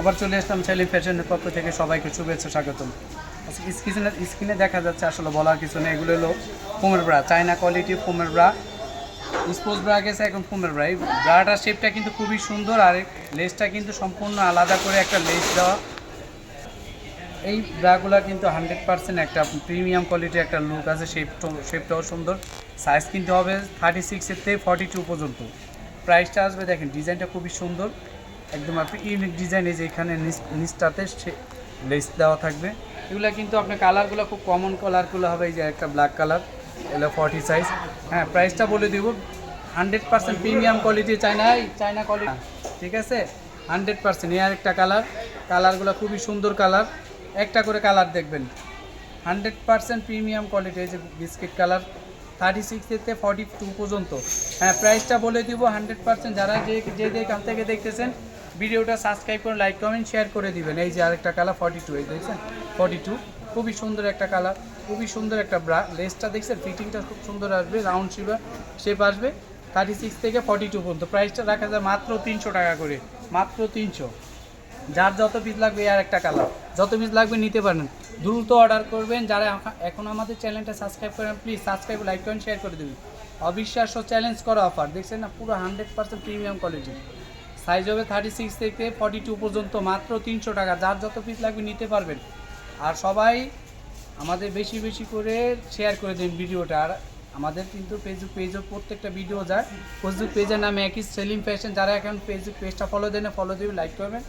আবার চলে আসলাম সেলিম ফ্যাশনের পক্ষ থেকে সবাইকে শুভেচ্ছা, স্বাগতম। স্ক্রিনে স্ক্রিনে দেখা যাচ্ছে আসলে বলার কিছু নেই। এগুলো হলো ফোমের ব্রা চায়না কোয়ালিটি ফোমের ব্রা স্পোর্টস ব্রা গেছে এখন ফোমের ব্রা এই ব্রাটার শেপটা কিন্তু খুবই সুন্দর আর লেসটা কিন্তু সম্পূর্ণ আলাদা করে একটা লেস দেওয়া। এই ব্রাগুলো কিন্তু হান্ড্রেড পার্সেন্ট একটা প্রিমিয়াম কোয়ালিটির একটা লুক আছে শেপটা শেপটাও সুন্দর। সাইজ কিন্তু হবে থার্টি সিক্সের থেকে ফর্টি টু পর্যন্ত প্রাইসটা আসবে দেখেন ডিজাইনটা খুবই সুন্দর। একদম আপনি ইউনিক ডিজাইন এই যে এখানে নিচ- নিচটাতে লেস দেওয়া থাকবে। এগুলো কিন্তু আপনার কালারগুলো খুব কমন কালারগুলো হবে, এই যে একটা ব্ল্যাক কালার এগুলো ফর্টি সাইজ হ্যাঁ প্রাইসটা বলে দিব hundred percent premium quality China China quality ঠিক আছে? হান্ড্রেড পার্সেন্ট এই আরেকটা কালার কালারগুলো খুবই সুন্দর কালার একটা করে কালার দেখবেন। হান্ড্রেড পার্সেন্ট প্রিমিয়াম কোয়ালিটি এই যে বিস্কিট কালার থার্টি সিক্স থেকে ফর্টি টু পর্যন্ত। হ্যাঁ প্রাইসটা বলে দিব হান্ড্রেড পার্সেন্ট যারা যে যে যেখান থেকে দেখতেছেন ভিডিওটা সাবস্ক্রাইব করে লাইক কমেন্ট শেয়ার করে দিবেন। এই যে আরেকটা কালার ফর্টি টু এই দেখছেন? ফর্টি টু খুবই সুন্দর একটা কালার খুবই সুন্দর একটা ব্রা লেসটা দেখছেন? ফিটিংটা খুব সুন্দর আসবে রাউন্ড শিবা শেপ আসবে। থার্টি সিক্স থেকে ফর্টি টু পর্যন্ত। প্রাইসটা রাখা যায় মাত্র তিনশো টাকা করে। মাত্র তিনশো। যার যত পিস লাগবে আর একটা কালার যত পিস লাগবে, নিতে পারেন দ্রুত অর্ডার করবেন। যারা এখন আমাদের চ্যানেলটা সাবস্ক্রাইব করেন প্লিজ সাবস্ক্রাইব লাইক করেন শেয়ার করে দেবেন। অবিশ্বাস্য চ্যালেঞ্জ করা অফার দেখছেন না? পুরো hundred percent premium quality size হবে থার্টি সিক্স থেকে ফর্টি টু পর্যন্ত মাত্র তিনশো টাকা। যার যত পিস লাগবে নিতে পারবেন। আর সবাই আমাদের বেশি বেশি করে শেয়ার করে দিন ভিডিওটা। আর আমাদের কিন্তু ফেসবুক পেজও প্রত্যেকটা ভিডিও যায়। ফেসবুক পেজের নামে একই সেলিম ফ্যাশন যারা এখন ফেসবুক পেজটা ফলো দেন ফলো দেবেন লাইক করবেন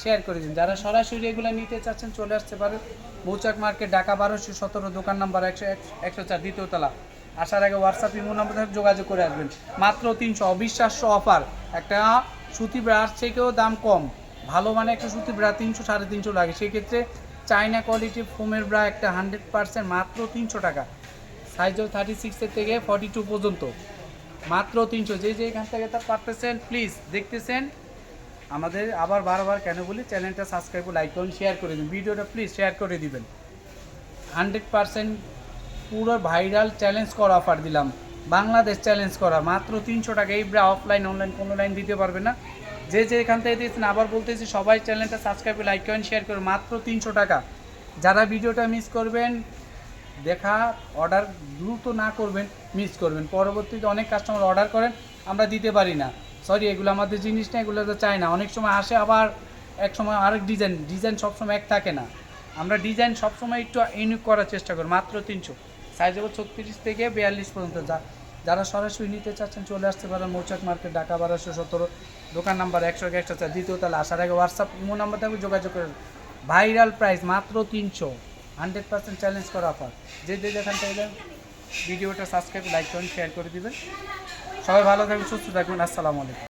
শেয়ার করে দিন। যারা সরাসরি এগুলো নিতে চাচ্ছেন, চলে আসতে পারেন। মৌচাক মার্কেট, ঢাকা বারোশো সতেরো, দোকান নাম্বার একশো একশো চার, দ্বিতীয় তলা। আসার আগে হোয়াটসঅ্যাপ ইমো নাম্বার যোগাযোগ করে আসবেন। মাত্র তিনশো, অবিশ্বাস্য অফার একটা সুতি ব্রাশ থেকেও দাম কম। ভালো মানে একটা সুতি ব্রা তিনশো, সাড়ে তিনশো লাগে। সেক্ষেত্রে চাইনা কোয়ালিটির ফোমের ব্রা একটা হান্ড্রেড পার্সেন্ট মাত্র তিনশো টাকা। সাইজ থার্টি সিক্সের থেকে ফর্টি টু পর্যন্ত। মাত্র তিনশো। যে যে এখান থেকে তার পারতেছেন প্লিজ দেখতেছেন। আমাদের আবার বারবার কেন বলি, চ্যানেলটা সাবস্ক্রাইব লাইক করুন শেয়ার করে দিন। ভিডিওটা প্লিজ শেয়ার করে দিবেন। হান্ড্রেড পার্সেন্ট পুরো ভাইরাল চ্যালেঞ্জ করা অফার দিলাম। বাংলাদেশ চ্যালেঞ্জ করা। মাত্র তিনশো টাকা। এই অফলাইন অনলাইন কোনো লাইন দিতে পারবে না। যে যে এখান থেকে দিয়েছেন আবার বলতেছি, সবাই চ্যানেলটা সাবস্ক্রাইব লাইক করেন শেয়ার করুন। মাত্র তিনশো টাকা। যারা ভিডিওটা মিস করবেন, দেখা অর্ডার দ্রুত না করবেন মিস করবেন। পরবর্তীতে অনেক কাস্টমার অর্ডার করেন, আমরা দিতে পারি না। সরি এগুলো আমাদের জিনিস না, এগুলো তো চাই না। অনেক সময় আসে আবার এক সময় আরেক ডিজাইন ডিজাইন সবসময় এক থাকে না। আমরা ডিজাইন সবসময় একটু ইউনিক করার চেষ্টা করি। মাত্র তিনশো। সাইজ হবে ছত্রিশ থেকে বিয়াল্লিশ পর্যন্ত। যা যারা সরাসরি নিতে চাচ্ছেন চলে আসতে পারেন মৌচাক মার্কেট, ঢাকা বারোশো সতেরো। দোকান নাম্বার একশো একশো চার, দ্বিতীয় তালা। আসার আগে হোয়াটসঅ্যাপ, ইমো নাম্বার থাকবে, যোগাযোগ করে ভাইরাল প্রাইস মাত্র তিনশো। হান্ড্রেড পার্সেন্ট চ্যালেঞ্জ করা অফার। যে যে যেখান থেকে ভিডিওটা সাবস্ক্রাইব, লাইক করুন শেয়ার করে দিবেন। সবাই ভালো থাকবেন, সুস্থ থাকবেন। আসসালামু আলাইকুম।